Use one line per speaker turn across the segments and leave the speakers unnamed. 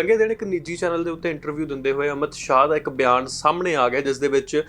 ਲੰਘੇ ਦਿਨ ਇੱਕ ਨਿੱਜੀ ਚੈਨਲ ਦੇ ਉੱਤੇ ਇੰਟਰਵਿਊ ਦਿੰਦੇ ਹੋਏ ਅਮਿਤ ਸ਼ਾਹ ਦਾ ਇੱਕ ਬਿਆਨ ਸਾਹਮਣੇ ਆ ਗਿਆ, ਜਿਸ ਦੇ ਵਿੱਚ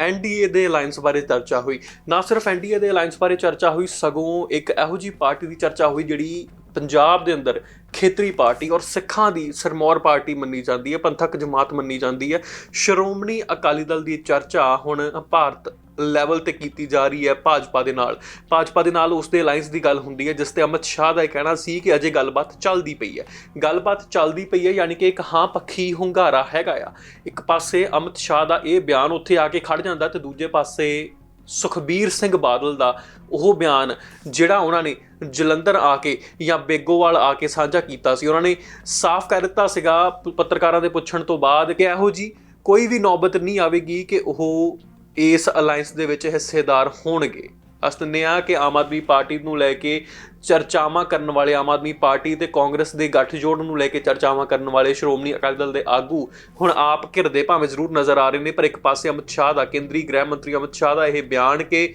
ਐਨਡੀਏ ਦੇ ਅਲਾਈਅੰਸ ਬਾਰੇ ਚਰਚਾ ਹੋਈ। ਨਾ ਸਿਰਫ ਐਨਡੀਏ ਦੇ ਅਲਾਈਅੰਸ ਬਾਰੇ ਚਰਚਾ ਹੋਈ, ਸਗੋਂ ਇੱਕ ਇਹੋ ਜੀ ਪਾਰਟੀ ਦੀ ਚਰਚਾ ਹੋਈ, ਜਿਹੜੀ ਪੰਜਾਬ ਦੇ ਅੰਦਰ ਖੇਤਰੀ ਪਾਰਟੀ ਔਰ ਸਿੱਖਾਂ ਦੀ ਸਰਮੌਰ ਪਾਰਟੀ ਮੰਨੀ ਜਾਂਦੀ ਹੈ, ਪੰਥਕ ਜਮਾਤ ਮੰਨੀ ਜਾਂਦੀ ਹੈ। ਸ਼੍ਰੋਮਣੀ ਅਕਾਲੀ ਦਲ ਦੀ ਚਰਚਾ ਹੁਣ ਭਾਰਤ ਲੈਵਲ ਤੇ ਕੀਤੀ ਜਾ ਰਹੀ ਹੈ ਭਾਜਪਾ ਦੇ ਨਾਲ। ਭਾਜਪਾ ਦੇ ਨਾਲ ਉਸ ਦੇ ਅਲਾਈਅੰਸ ਦੀ ਗੱਲ ਹੁੰਦੀ ਹੈ, ਜਿਸ ਤੇ ਅਮਿਤ ਸ਼ਾਹ ਦਾ ਇਹ ਕਹਿਣਾ ਸੀ ਕਿ ਅਜੇ ਗੱਲਬਾਤ ਚੱਲਦੀ ਪਈ ਹੈ। ਗੱਲਬਾਤ ਚੱਲਦੀ ਪਈ ਹੈ, ਯਾਨੀ ਕਿ ਇੱਕ ਹਾਂ ਪੱਖੀ ਹੁੰਗਾਰਾ ਹੈਗਾ ਆ। ਇੱਕ ਪਾਸੇ ਅਮਿਤ ਸ਼ਾਹ ਦਾ ਇਹ ਬਿਆਨ ਉੱਥੇ ਆ ਕੇ ਖੜ ਜਾਂਦਾ ਤੇ ਦੂਜੇ ਪਾਸੇ ਸੁਖਬੀਰ ਸਿੰਘ ਬਾਦਲ ਦਾ ਉਹ ਬਿਆਨ ਜਿਹੜਾ ਉਹਨਾਂ ਨੇ ਜਲੰਧਰ ਆ ਕੇ ਜਾਂ ਬੇਗੋਵਾਲ ਆ ਕੇ ਸਾਂਝਾ ਕੀਤਾ ਸੀ। ਉਹਨਾਂ ਨੇ ਸਾਫ਼ ਕਰ ਦਿੱਤਾ ਸੀਗਾ ਪੱਤਰਕਾਰਾਂ ਦੇ ਪੁੱਛਣ ਤੋਂ ਬਾਅਦ ਕਿ ਇਹੋ ਜੀ ਕੋਈ ਵੀ ਨੌਬਤ ਨਹੀਂ ਆਵੇਗੀ ਕਿ ਉਹ ਇਸ ਅਲਾਈਅੰਸ ਦੇ ਵਿੱਚ ਹਿੱਸੇਦਾਰ ਹੋਣਗੇ। ਅਸਤਨੇ ਆ ਕਿ ਆਮ ਆਦਮੀ ਪਾਰਟੀ ਨੂੰ ਲੈ ਕੇ ਚਰਚਾਵਾਂ ਕਰਨ ਵਾਲੇ ਆਮ ਆਦਮੀ ਪਾਰਟੀ ਤੇ ਕਾਂਗਰਸ ਦੇ ਗੱਠਜੋੜ ਨੂੰ ਲੈ ਕੇ ਚਰਚਾਵਾਂ ਕਰਨ ਵਾਲੇ ਸ਼੍ਰੋਮਣੀ ਅਕਾਲੀ ਦਲ ਦੇ ਆਗੂ ਹੁਣ ਆਪ ਘਿਰਦੇ ਭਾਵੇਂ ਜ਼ਰੂਰ ਨਜ਼ਰ ਆ ਰਹੇ ਨੇ, ਪਰ ਇੱਕ ਪਾਸੇ ਅਮਿਤ ਸ਼ਾਹ ਦਾ, ਕੇਂਦਰੀ ਗ੍ਰਹਿ ਮੰਤਰੀ ਅਮਿਤ ਸ਼ਾਹ ਦਾ ਇਹ ਬਿਆਨ ਕਿ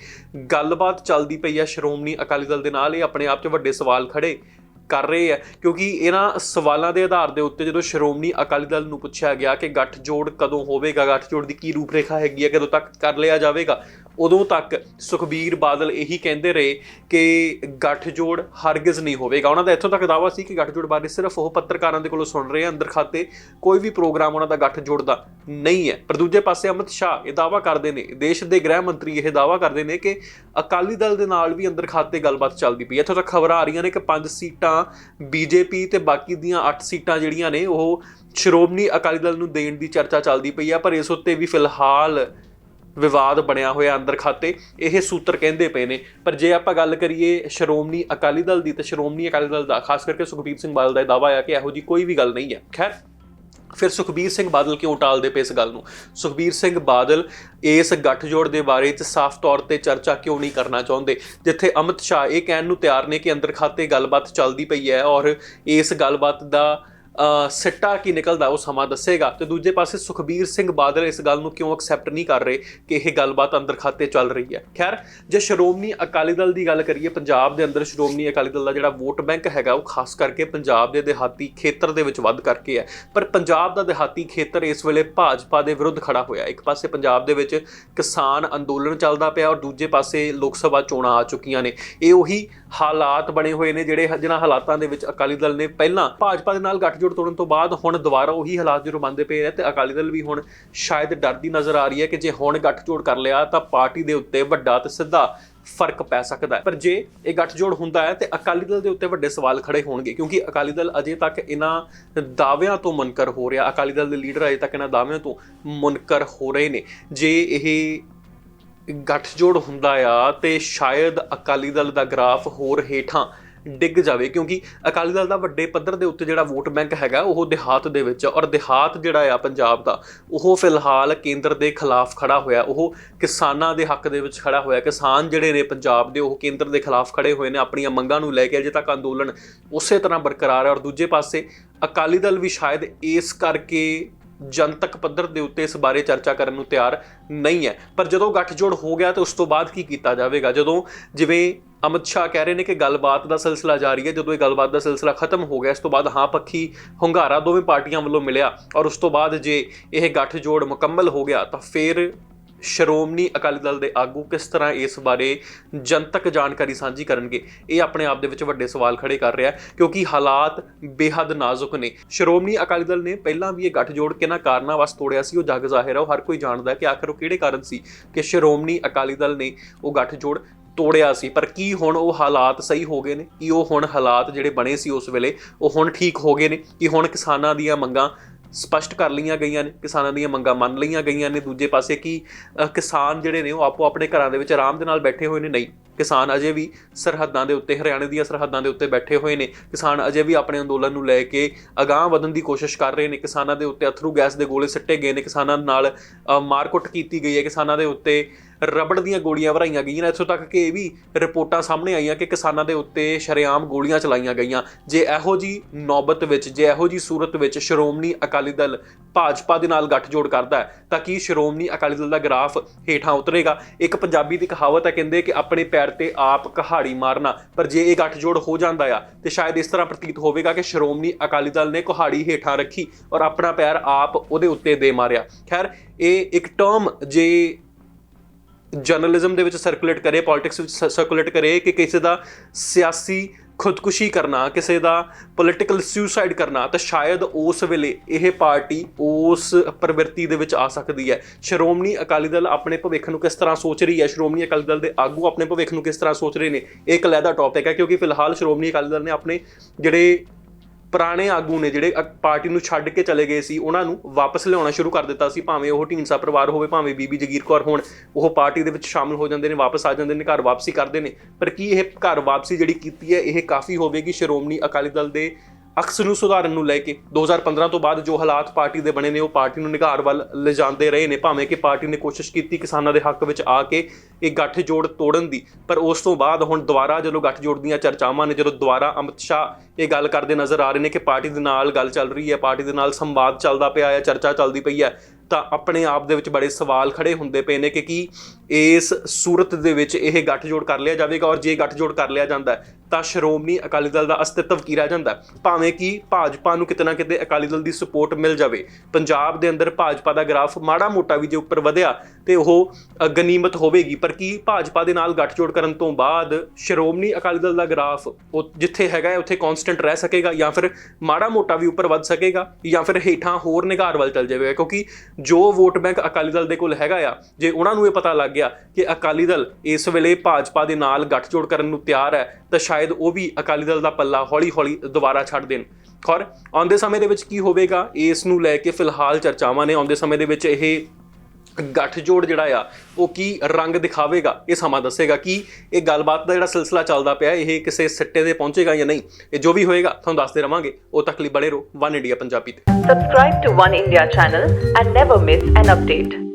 ਗੱਲਬਾਤ ਚੱਲਦੀ ਪਈ ਹੈ ਸ਼੍ਰੋਮਣੀ ਅਕਾਲੀ ਦਲ ਦੇ ਨਾਲ, ਇਹ ਆਪਣੇ ਆਪ 'ਚ ਵੱਡੇ ਸਵਾਲ ਖੜੇ ਕਰ ਰਹੇ ਆ, ਕਿਉਂਕਿ ਇਹਨਾਂ ਸਵਾਲਾਂ ਦੇ ਆਧਾਰ ਦੇ ਉੱਤੇ ਜਦੋਂ ਸ਼੍ਰੋਮਣੀ ਅਕਾਲੀ ਦਲ ਨੂੰ ਪੁੱਛਿਆ ਗਿਆ ਕਿ ਗੱਠਜੋੜ ਕਦੋਂ ਹੋਵੇਗਾ, ਗੱਠਜੋੜ ਦੀ ਕੀ ਰੂਪਰੇਖਾ ਹੈਗੀ ਹੈ ਕਦੋਂ ਤੱਕ ਕਰ ਲਿਆ ਜਾਵੇਗਾ ਉਦੋਂ ਤੱਕ ਸੁਖਬੀਰ ਬਾਦਲ ਇਹੀ ਕਹਿੰਦੇ ਰਹੇ ਕਿ ਗੱਠਜੋੜ ਹਰਗਿਜ਼ ਨਹੀਂ ਹੋਵੇਗਾ। ਉਹਨਾਂ ਦਾ ਇੱਥੋਂ ਤੱਕ ਦਾਅਵਾ ਸੀ ਕਿ ਗੱਠਜੋੜ ਬਾਰੇ ਸਿਰਫ ਉਹ ਪੱਤਰਕਾਰਾਂ ਦੇ ਕੋਲੋਂ ਸੁਣ ਰਹੇ ਆ। ਅੰਦਰ ਖਾਤੇ ਕੋਈ ਵੀ ਪ੍ਰੋਗਰਾਮ ਉਹਨਾਂ ਦਾ ਗੱਠਜੋੜ ਦਾ ਨਹੀਂ ਹੈ। ਪਰ ਦੂਜੇ ਪਾਸੇ ਅਮਿਤ ਸ਼ਾਹ ਇਹ ਦਾਅਵਾ ਕਰਦੇ ਨੇ, ਦੇਸ਼ ਦੇ ਗ੍ਰਹਿ ਮੰਤਰੀ ਇਹ ਦਾਅਵਾ ਕਰਦੇ ਨੇ ਕਿ ਅਕਾਲੀ ਦਲ ਦੇ ਨਾਲ ਵੀ ਅੰਦਰ ਖਾਤੇ ਗੱਲਬਾਤ ਚੱਲਦੀ ਪਈ ਹੈ। ਇੱਥੋਂ ਤੱਕ ਖਬਰਾਂ ਆ ਰਹੀਆਂ ਨੇ ਕਿ ਪੰਜ ਸੀਟਾਂ ਬੀਜੇਪੀ ਤੇ ਬਾਕੀ ਦੀਆਂ 8 ਸੀਟਾਂ ਜਿਹੜੀਆਂ ਨੇ, ਉਹ ਸ਼੍ਰੋਮਣੀ ਅਕਾਲੀ ਦਲ ਨੂੰ ਦੇਣ ਦੀ ਚਰਚਾ ਚੱਲਦੀ ਪਈ ਆ। ਪਰ ਇਸ ਉੱਤੇ ਵੀ ਫਿਲਹਾਲ ਵਿਵਾਦ ਬਣਿਆ ਹੋਇਆ ਅੰਦਰ ਖਾਤੇ, ਇਹ ਸੂਤਰ ਕਹਿੰਦੇ ਪਏ ਨੇ। ਪਰ ਜੇ ਆਪਾਂ ਗੱਲ ਕਰੀਏ ਸ਼੍ਰੋਮਣੀ ਅਕਾਲੀ ਦਲ ਦੀ, ਤਾਂ ਸ਼੍ਰੋਮਣੀ ਅਕਾਲੀ ਦਲ ਦਾ, ਖਾਸ ਕਰਕੇ ਸੁਖਬੀਰ ਸਿੰਘ ਬਾਦਲ ਦਾ ਇਹ ਦਾਅਵਾ ਆ ਕਿ ਇਹੋ ਜੀ ਕੋਈ ਵੀ ਗੱਲ ਨਹੀਂ ਹੈ ਖੈਰ, ਫਿਰ ਸੁਖਬੀਰ ਸਿੰਘ ਬਾਦਲ ਕਿਉਂ ਟਾਲਦੇ ਪਏ ਇਸ ਗੱਲ ਨੂੰ? ਸੁਖਬੀਰ ਸਿੰਘ ਬਾਦਲ ਇਸ ਗੱਠਜੋੜ ਦੇ ਬਾਰੇ ਚ ਸਾਫ਼ ਤੌਰ ਤੇ ਚਰਚਾ ਕਿਉਂ ਨਹੀਂ ਕਰਨਾ ਚਾਹੁੰਦੇ? ਜਿੱਥੇ ਅਮਿਤ ਸ਼ਾਹ ਇਹ ਕਹਿਣ ਨੂੰ ਤਿਆਰ ਨੇ ਕਿ ਅੰਦਰ ਖਾਤੇ ਗੱਲਬਾਤ ਚੱਲਦੀ ਪਈ ਹੈ ਔਰ ਇਸ ਗੱਲਬਾਤ ਦਾ ਸਿੱਟਾ ਕੀ ਨਿਕਲਦਾ ਉਹ ਸਮਾਂ ਦੱਸੇਗਾ। ਤੇ ਦੂਜੇ ਪਾਸੇ ਸੁਖਬੀਰ ਸਿੰਘ ਬਾਦਲ ਇਸ ਗੱਲ ਨੂੰ ਕਿਉਂ ਐਕਸੈਪਟ ਨਹੀਂ ਕਰ ਰਹੇ ਕਿ ਇਹ ਗੱਲਬਾਤ ਅੰਦਰ ਖਾਤੇ ਚੱਲ ਰਹੀ ਹੈ? ਖੈਰ, ਜੇ ਸ਼੍ਰੋਮਣੀ ਅਕਾਲੀ ਦਲ ਦੀ ਗੱਲ ਕਰੀਏ, ਪੰਜਾਬ ਦੇ ਅੰਦਰ ਸ਼੍ਰੋਮਣੀ ਅਕਾਲੀ ਦਲ ਦਾ ਜਿਹੜਾ ਵੋਟ ਬੈਂਕ ਹੈਗਾ, ਉਹ ਖਾਸ ਕਰਕੇ ਪੰਜਾਬ ਦੇ ਦਿਹਾਤੀ ਖੇਤਰ ਦੇ ਵਿੱਚ ਵੱਧ ਕਰਕੇ ਹੈ। ਪਰ ਪੰਜਾਬ ਦਾ ਦਿਹਾਤੀ ਖੇਤਰ ਇਸ ਵੇਲੇ ਭਾਜਪਾ ਦੇ ਵਿਰੁੱਧ ਖੜਾ ਹੋਇਆ। ਇੱਕ ਪਾਸੇ ਪੰਜਾਬ ਦੇ ਵਿੱਚ ਕਿਸਾਨ ਅੰਦੋਲਨ ਚੱਲਦਾ ਪਿਆ ਔਰ ਦੂਜੇ ਪਾਸੇ ਲੋਕ ਸਭਾ ਚੋਣਾਂ ਆ ਚੁੱਕੀਆਂ ਨੇ। ਇਹ ਉਹੀ ਹਾਲਾਤ ਬਣੇ ਹੋਏ ਨੇ ਜਿਹੜੇ ਜਿਨ੍ਹਾਂ ਹਾਲਾਤਾਂ ਦੇ ਵਿੱਚ ਅਕਾਲੀ ਦਲ ਨੇ ਪਹਿਲਾਂ ਭਾਜਪਾ ਦੇ ਨਾਲ ਗੱਠਜੋੜ ਤੋੜਨ ਤੋਂ ਬਾਅਦ ਹੁਣ ਦੁਬਾਰਾ ਉਹੀ ਹਾਲਾਤ ਜਦੋਂ ਬਣਦੇ ਪਏ ਨੇ ਤੇ ਅਕਾਲੀ ਦਲ ਵੀ ਹੁਣ ਸ਼ਾਇਦ ਡਰਦੀ ਨਜ਼ਰ ਆ ਰਹੀ ਹੈ ਕਿ ਜੇ ਹੁਣ ਗੱਠਜੋੜ ਕਰ ਲਿਆ ਤਾਂ ਪਾਰਟੀ ਦੇ ਉੱਤੇ ਵੱਡਾ ਤੇ ਸਿੱਧਾ ਫ਼ਰਕ ਪੈ ਸਕਦਾ ਹੈ। ਪਰ ਜੇ ਇਹ ਗੱਠਜੋੜ ਹੁੰਦਾ ਹੈ ਤੇ ਅਕਾਲੀ ਦਲ ਦੇ ਉੱਤੇ ਵੱਡੇ ਸਵਾਲ ਖੜੇ ਹੋਣਗੇ ਕਿਉਂਕਿ ਅਕਾਲੀ ਦਲ ਅਜੇ ਤੱਕ ਇਹਨਾਂ ਦਾਅਵਿਆਂ ਤੋਂ ਮੁਨਕਰ ਹੋ ਰਿਹਾ, ਅਕਾਲੀ ਦਲ ਦੇ ਲੀਡਰ ਅਜੇ ਤੱਕ ਇਹਨਾਂ ਦਾਅਵਿਆਂ ਤੋਂ ਮੁਨਕਰ ਹੋ ਰਹੇ ਨੇ। ਜੇ ਇਹ ਗੱਠਜੋੜ ਹੁੰਦਾ ਆ ਤੇ ਸ਼ਾਇਦ ਅਕਾਲੀ ਦਲ ਦਾ ਗ੍ਰਾਫ ਹੋਰ ਹੇਠਾਂ ਡਿੱਗ ਜਾਵੇ, ਕਿਉਂਕਿ ਅਕਾਲੀ ਦਲ ਦਾ ਵੱਡੇ ਪੱਧਰ ਦੇ ਉੱਤੇ ਜਿਹੜਾ ਵੋਟ ਬੈਂਕ ਹੈਗਾ, ਉਹ ਦੇਹਾਤ ਦੇ ਵਿੱਚ ਔਰ ਦੇਹਾਤ ਜਿਹੜਾ ਆ ਪੰਜਾਬ ਦਾ, ਉਹ ਫਿਲਹਾਲ ਕੇਂਦਰ ਦੇ ਖਿਲਾਫ ਖੜਾ ਹੋਇਆ, ਉਹ ਕਿਸਾਨਾਂ ਦੇ ਹੱਕ ਦੇ ਵਿੱਚ ਖੜਾ ਹੋਇਆ, ਕਿਸਾਨ ਜਿਹੜੇ ਨੇ ਪੰਜਾਬ ਦੇ, ਉਹ ਕੇਂਦਰ ਦੇ ਖਿਲਾਫ ਖੜੇ ਹੋਏ ਨੇ, ਆਪਣੀਆਂ ਮੰਗਾਂ ਨੂੰ ਲੈ ਕੇ ਅਜੇ ਤੱਕ ਅੰਦੋਲਨ ਉਸੇ ਤਰ੍ਹਾਂ ਬਰਕਰਾਰ ਹੈ। ਔਰ ਦੂਜੇ ਪਾਸੇ ਅਕਾਲੀ ਦਲ ਵੀ ਸ਼ਾਇਦ ਇਸ ਕਰਕੇ ਜਨਤਕ ਪੱਧਰ ਦੇ ਉੱਤੇ ਇਸ ਬਾਰੇ ਚਰਚਾ ਕਰਨ ਨੂੰ ਤਿਆਰ ਨਹੀਂ ਹੈ। ਪਰ ਜਦੋਂ ਗੱਠਜੋੜ ਹੋ ਗਿਆ ਤਾਂ ਉਸ ਤੋਂ ਬਾਅਦ ਕੀ ਕੀਤਾ ਜਾਵੇਗਾ? ਜਦੋਂ ਜਿਵੇਂ ਅਮਿਤ ਸ਼ਾਹ ਕਹਿ ਰਹੇ ਨੇ ਕਿ ਗੱਲਬਾਤ ਦਾ ਸਿਲਸਿਲਾ ਜਾਰੀ ਹੈ, ਜਦੋਂ ਇਹ ਗੱਲਬਾਤ ਦਾ ਸਿਲਸਿਲਾ ਖਤਮ ਹੋ ਗਿਆ, ਇਸ ਤੋਂ ਬਾਅਦ ਹਾਂ ਪੱਖੀ ਹੁੰਗਾਰਾ ਦੋਵੇਂ ਪਾਰਟੀਆਂ ਵੱਲੋਂ ਮਿਲਿਆ ਔਰ ਉਸ ਤੋਂ ਬਾਅਦ ਜੇ ਇਹ ਗੱਠਜੋੜ ਮੁਕੰਮਲ ਹੋ ਗਿਆ ਤਾਂ ਫਿਰ ਸ਼੍ਰੋਮਣੀ ਅਕਾਲੀ ਦਲ ਦੇ ਆਗੂ ਕਿਸ ਤਰ੍ਹਾਂ ਇਸ ਬਾਰੇ ਜਨਤਕ ਜਾਣਕਾਰੀ ਸਾਂਝੀ ਕਰਨਗੇ? ਇਹ ਆਪਣੇ ਆਪ ਦੇ ਵਿੱਚ ਵੱਡੇ ਸਵਾਲ ਖੜੇ ਕਰ ਰਿਹਾ ਕਿਉਂਕਿ ਹਾਲਾਤ ਬੇਹੱਦ ਨਾਜ਼ੁਕ ਨੇ। ਸ਼੍ਰੋਮਣੀ ਅਕਾਲੀ ਦਲ ਨੇ ਪਹਿਲਾਂ ਵੀ ਇਹ ਗੱਠਜੋੜ ਕਿਹਨਾਂ ਕਾਰਨਾਂ ਵਾਸਤੇ ਤੋੜਿਆ ਸੀ, ਉਹ ਜਗ ਜ਼ਾਹਿਰ ਹੈ ਉਹ ਹਰ ਕੋਈ ਜਾਣਦਾ ਕਿ ਆਖਰ ਉਹ ਕਿਹੜੇ ਕਾਰਨ ਸੀ ਕਿ ਸ਼੍ਰੋਮਣੀ ਅਕਾਲੀ ਦਲ ਨੇ ਉਹ ਗੱਠਜੋੜ ਤੋੜਿਆ ਸੀ। ਪਰ ਕੀ ਹੁਣ ਉਹ ਹਾਲਾਤ ਸਹੀ ਹੋ ਗਏ ਨੇ? ਕੀ ਉਹ ਹੁਣ ਹਾਲਾਤ ਜਿਹੜੇ ਬਣੇ ਸੀ ਉਸ ਵੇਲੇ, ਉਹ ਹੁਣ ਠੀਕ ਹੋ ਗਏ ਨੇ? ਕਿ ਹੁਣ ਕਿਸਾਨਾਂ ਦੀਆਂ ਮੰਗਾਂ ਸਪਸ਼ਟ ਕਰ ਲਈਆਂ ਗਈਆਂ ਨੇ ਕਿਸਾਨਾਂ ਦੀਆਂ ਮੰਗਾਂ ਮੰਨ ਲਈਆਂ ਗਈਆਂ ਨੇ। ਦੂਜੇ ਪਾਸੇ ਕਿ ਕਿਸਾਨ ਜਿਹੜੇ ਨੇ ਉਹ ਆਪੋ ਆਪਣੇ ਘਰਾਂ ਦੇ ਵਿੱਚ ਆਰਾਮ ਦੇ ਨਾਲ ਬੈਠੇ ਹੋਏ ਨੇ? ਨਹੀਂ। ਕਿਸਾਨ ਅਜੇ ਵੀ ਸਰਹੱਦਾਂ ਦੇ ਉੱਤੇ ਹਰਿਆਣੇ ਦੀਆਂ ਸਰਹੱਦਾਂ ਦੇ ਉੱਤੇ ਬੈਠੇ ਹੋਏ ਨੇ। ਕਿਸਾਨ ਅਜੇ ਵੀ ਆਪਣੇ ਅੰਦੋਲਨ ਨੂੰ ਲੈ ਕੇ ਅਗਾਂਹ ਵਧਣ ਦੀ ਕੋਸ਼ਿਸ਼ ਕਰ ਰਹੇ ਨੇ। ਕਿਸਾਨਾਂ ਦੇ ਉੱਤੇ ਅਥਰੂ ਗੈਸ ਦੇ ਗੋਲੇ ਸਿੱਟੇ ਗਏ ਨੇ। ਕਿਸਾਨਾਂ ਨਾਲ ਅ, ਮਾਰਕੁੱਟ ਕੀਤੀ ਗਈ ਹੈ। ਕਿਸਾਨਾਂ ਦੇ ਉੱਤੇ ਰਬੜ ਦੀਆਂ ਗੋਲੀਆਂ ਵਰਾਈਆਂ ਗਈਆਂ ਇੱਥੋਂ ਤੱਕ ਕਿ ਇਹ ਵੀ ਰਿਪੋਰਟਾਂ ਸਾਹਮਣੇ ਆਈਆਂ ਕਿ ਕਿਸਾਨਾਂ ਦੇ ਉੱਤੇ ਸ਼ਰੇਆਮ ਗੋਲੀਆਂ ਚਲਾਈਆਂ ਗਈਆਂ। ਜੇ ਇਹੋ ਜੀ ਨੌਬਤ ਵਿੱਚ, ਜੇ ਇਹੋ ਜੀ ਸੂਰਤ ਵਿੱਚ ਸ਼੍ਰੋਮਣੀ ਅਕਾਲੀ ਦਲ ਭਾਜਪਾ ਦੇ ਨਾਲ ਗੱਠਜੋੜ ਕਰਦਾ ਹੈ, ਤਾਂ ਕੀ ਸ਼੍ਰੋਮਣੀ ਅਕਾਲੀ ਦਲ ਦਾ ਗ੍ਰਾਫ ਹੇਠਾਂ ਉਤਰੇਗਾ? ਇੱਕ ਪੰਜਾਬੀ ਦੀ ਕਹਾਵਤ ਹੈ, ਕਹਿੰਦੇ ਕਿ ਆਪਣੇ ਪੈਰ ਤੇ ਆਪ ਕਹਾੜੀ ਮਾਰਨਾ। ਪਰ ਜੇ ਇਹ ਗੱਠਜੋੜ ਹੋ ਜਾਂਦਾ ਆ, ਤੇ ਸ਼ਾਇਦ ਇਸ ਤਰ੍ਹਾਂ ਪ੍ਰਤੀਤ ਹੋਵੇਗਾ ਕਿ ਸ਼੍ਰੋਮਣੀ ਅਕਾਲੀ ਦਲ ਨੇ ਕੁਹਾੜੀ ਹੇਠਾਂ ਰੱਖੀ ਔਰ ਆਪਣਾ ਪੈਰ ਆਪ ਉਹਦੇ ਉੱਤੇ ਦੇ ਮਾਰਿਆ। ਖੈਰ, ਇਹ ਇੱਕ ਟਰਮ ਜੇ ਜਰਨਲਿਜ਼ਮ ਦੇ ਵਿੱਚ ਸਰਕੂਲੇਟ ਕਰੇ ਪੋਲਿਟਿਕਸ ਵਿੱਚ ਸਰਕੂਲੇਟ ਕਰੇ ਕਿ ਕਿਸੇ ਦਾ ਸਿਆਸੀ ਖੁਦਕੁਸ਼ੀ ਕਰਨਾ, ਕਿਸੇ ਦਾ ਪੋਲਿਟੀਕਲ ਸੁਸਾਈਡ ਕਰਨਾ, ਤਾਂ ਸ਼ਾਇਦ ਉਸ ਵੇਲੇ ਇਹ ਪਾਰਟੀ ਉਸ ਪ੍ਰਵਿਰਤੀ ਦੇ ਵਿੱਚ ਆ ਸਕਦੀ ਹੈ। ਸ਼੍ਰੋਮਣੀ ਅਕਾਲੀ ਦਲ ਆਪਣੇ ਭਵਿੱਖ ਨੂੰ ਕਿਸ ਤਰ੍ਹਾਂ ਸੋਚ ਰਹੀ ਹੈ? ਸ਼੍ਰੋਮਣੀ ਅਕਾਲੀ ਦਲ ਦੇ ਆਗੂ ਆਪਣੇ ਭਵਿੱਖ ਨੂੰ ਕਿਸ ਤਰ੍ਹਾਂ ਸੋਚ ਰਹੇ ਨੇ? ਇਹ ਇੱਕ ਅਲੱਗਾ ਟੌਪਿਕ ਹੈ, ਕਿਉਂਕਿ ਫਿਲਹਾਲ ਸ਼੍ਰੋਮਣੀ ਅਕਾਲੀ ਦਲ ਨੇ ਆਪਣੇ ਜਿਹੜੇ ਪੁਰਾਣੇ ਆਗੂ ਨੇ ਜਿਹੜੇ ਅ- ਪਾਰਟੀ ਨੂੰ ਛੱਡ ਕੇ ਚਲੇ ਗਏ ਸੀ, ਉਹਨਾਂ ਨੂੰ ਵਾਪਸ ਲਿਆਉਣਾ ਸ਼ੁਰੂ ਕਰ ਦਿੱਤਾ ਸੀ। ਭਾਵੇਂ ਉਹ ਢੀਂਡਸਾ ਪਰਿਵਾਰ ਹੋਵੇ, ਭਾਵੇਂ ਬੀਬੀ ਜਗੀਰ ਕੌਰ ਹੋਣ, ਉਹ ਪਾਰਟੀ ਦੇ ਵਿੱਚ ਸ਼ਾਮਲ ਹੋ ਜਾਂਦੇ ਨੇ, ਵਾਪਸ ਆ ਜਾਂਦੇ ਨੇ, ਘਰ ਵਾਪਸੀ ਕਰਦੇ ਨੇ। ਪਰ ਕੀ ਇਹ ਘਰ ਵਾਪਸੀ ਜਿਹੜੀ ਕੀਤੀ ਹੈ, ਇਹ ਕਾਫੀ ਹੋਵੇਗੀ। ਸ਼੍ਰੋਮਣੀ ਅਕਾਲੀ ਦਲ ਦੇ ਅਕਸ ਨੂੰ ਸੁਧਾਰਨ ਨੂੰ ਲੈ ਕੇ 2015 ਤੋਂ ਬਾਅਦ ਜੋ ਹਾਲਾਤ ਪਾਰਟੀ ਦੇ ਬਣੇ ਨੇ, ਉਹ ਪਾਰਟੀ ਨੂੰ ਨਿਘਾਰ ਵੱਲ ਲਿਜਾਂਦੇ ਰਹੇ ਨੇ। ਭਾਵੇਂ ਕਿ ਪਾਰਟੀ ਨੇ ਕੋਸ਼ਿਸ਼ ਕੀਤੀ ਕਿਸਾਨਾਂ ਦੇ ਹੱਕ ਵਿੱਚ ਆ ਕੇ ਇਹ ਗੱਠਜੋੜ ਤੋੜਨ ਦੀ, ਪਰ ਉਸ ਤੋਂ ਬਾਅਦ ਹੁਣ ਦੁਬਾਰਾ ਜਦੋਂ ਗੱਠਜੋੜ ਦੀਆਂ ਚਰਚਾਵਾਂ ਨੇ, ਜਦੋਂ ਦੁਬਾਰਾ ਅਮਿਤ ਸ਼ਾਹ ਇਹ ਗੱਲ ਕਰਦੇ ਨਜ਼ਰ ਆ ਰਹੇ ਨੇ ਕਿ ਪਾਰਟੀ ਦੇ ਨਾਲ ਗੱਲ ਚੱਲ ਰਹੀ ਹੈ, ਪਾਰਟੀ ਦੇ ਨਾਲ ਸੰਵਾਦ ਚੱਲਦਾ ਪਿਆ ਹੈ, ਚਰਚਾ ਚੱਲਦੀ ਪਈ ਹੈ ਤਾਂ ਆਪਣੇ ਆਪ ਦੇ ਵਿੱਚ ਬੜੇ ਸਵਾਲ ਖੜੇ ਹੁੰਦੇ ਪਏ ਨੇ ਕਿ ਕੀ ਇਸ ਸੂਰਤ ਦੇ ਵਿੱਚ ਇਹ ਗੱਠਜੋੜ ਕਰ ਲਿਆ ਜਾਵੇਗਾ ਔਰ ਜੇ ਗੱਠਜੋੜ ਕਰ ਲਿਆ ਜਾਂਦਾ ਤਾਂ ਸ਼੍ਰੋਮਣੀ ਅਕਾਲੀ ਦਲ ਦਾ ਅਸਤਿਤਵ ਕੀ ਰਹਿ ਜਾਂਦਾ ਭਾਵੇਂ ਕਿ ਭਾਜਪਾ ਨੂੰ ਕਿਤੇ ਨਾ ਕਿਤੇ ਅਕਾਲੀ ਦਲ ਦੀ ਸਪੋਰਟ ਮਿਲ ਜਾਵੇ। ਪੰਜਾਬ ਦੇ ਅੰਦਰ ਭਾਜਪਾ ਦਾ ਗ੍ਰਾਫ ਮਾੜਾ ਮੋਟਾ ਵੀ ਜੇ ਉੱਪਰ ਵਧਿਆ ਤੇ ਉਹ ਗਨੀਮਤ ਹੋਵੇਗੀ ਪਰ ਕੀ ਭਾਜਪਾ ਦੇ ਨਾਲ ਗੱਠਜੋੜ ਕਰਨ ਤੋਂ ਬਾਅਦ ਸ਼੍ਰੋਮਣੀ ਅਕਾਲੀ ਦਲ ਦਾ ਗ੍ਰਾਫ ਉਹ ਜਿੱਥੇ ਹੈਗਾ ਹੈ, ਉੱਥੇ ਕਨਸਟੈਂਟ ਰਹਿ ਸਕੇਗਾ ਜਾਂ ਫਿਰ ਮਾੜਾ ਮੋਟਾ ਵੀ ਉੱਪਰ ਵੱਧ ਸਕੇਗਾ ਜਾਂ ਫਿਰ ਹੇਠਾਂ ਹੋਰ ਨਿਗਾਰ ਵੱਲ ਚੱਲ ਜਾਵੇਗਾ? ਕਿਉਂਕਿ ਜੋ ਵੋਟ ਬੈਂਕ ਅਕਾਲੀ ਦਲ ਦੇ ਕੋਲ ਹੈਗਾ ਆ, ਜੇ ਉਹਨਾਂ ਨੂੰ ਇਹ ਪਤਾ ਲੱਗ ਗਿਆ ਕਿ ਅਕਾਲੀ ਦਲ ਇਸ ਵੇਲੇ ਭਾਜਪਾ ਦੇ ਨਾਲ ਗੱਠਜੋੜ ਕਰਨ ਨੂੰ ਤਿਆਰ ਹੈ, ਤਾਂ ਸ਼ਾਇਦ ਉਹ ਵੀ ਅਕਾਲੀ ਦਲ ਦਾ ਪੱਲਾ ਹੌਲੀ-ਹੌਲੀ ਦੁਬਾਰਾ ਛੱਡ ਦੇਣ। ਔਰ ਆਉਂਦੇ ਸਮੇਂ ਦੇ ਵਿੱਚ ਕੀ ਹੋਵੇਗਾ? ਇਸ ਨੂੰ ਲੈ ਕੇ ਫਿਲਹਾਲ ਚਰਚਾਵਾਂ ਨੇ। ਆਉਂਦੇ ਸਮੇਂ ਦੇ ਵਿੱਚ ਇਹ ਗੱਠਜੋੜ ਜਿਹੜਾ ਆ, ਉਹ ਕੀ ਰੰਗ ਦਿਖਾਵੇਗਾ? ਇਹ ਸਮਾਂ ਦੱਸੇਗਾ ਕਿ ਇਹ ਗੱਲਬਾਤ ਦਾ ਜਿਹੜਾ ਸਿਲਸਿਲਾ ਚੱਲਦਾ ਪਿਆ, ਇਹ ਕਿਸੇ ਸਿੱਟੇ ਤੇ ਪਹੁੰਚੇਗਾ ਜਾਂ ਨਹੀਂ? ਇਹ ਜੋ ਵੀ ਹੋਏਗਾ, ਤੁਹਾਨੂੰ ਦੱਸਦੇ ਰਵਾਂਗੇ। ਉਹ ਤੱਕ ਲਈ ਬਣੇ ਰਹੋ, ਵਨ ਇੰਡੀਆ ਪੰਜਾਬੀ ਤੇ।
Subscribe to One India channel and never miss an update.